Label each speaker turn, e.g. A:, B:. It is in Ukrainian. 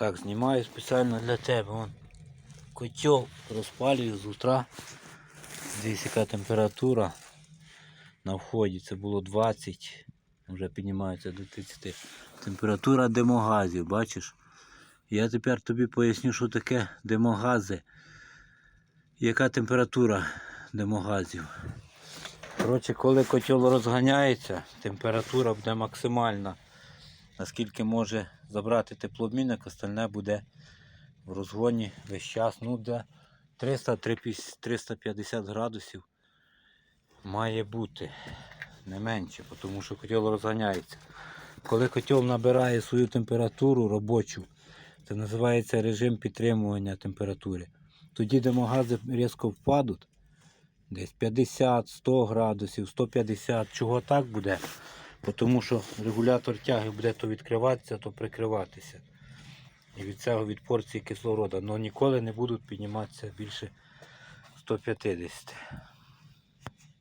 A: Так, знімаю спеціально для тебе. Вон. Котел розпалюю з утра. Дивись, яка температура на вході. Це було 20, вже піднімається до 30. Температура демогазів, бачиш? Я тепер тобі поясню, що таке демогази. Яка температура демогазів. Коротше, коли котел розганяється, температура буде максимальна. Наскільки може забрати теплообмінник, остальне буде в розгоні весь час. Ну, де 300-350 градусів має бути не менше, тому що котел розганяється. Коли котел набирає свою температуру робочу, це називається режим підтримування температури. Тоді демогази різко впадуть, десь 50-100 градусів, 150. Чого так буде? Тому що регулятор тяги буде то відкриватися, то прикриватися. І від цього від порції кислорода. Але ніколи не будуть підніматися більше 150.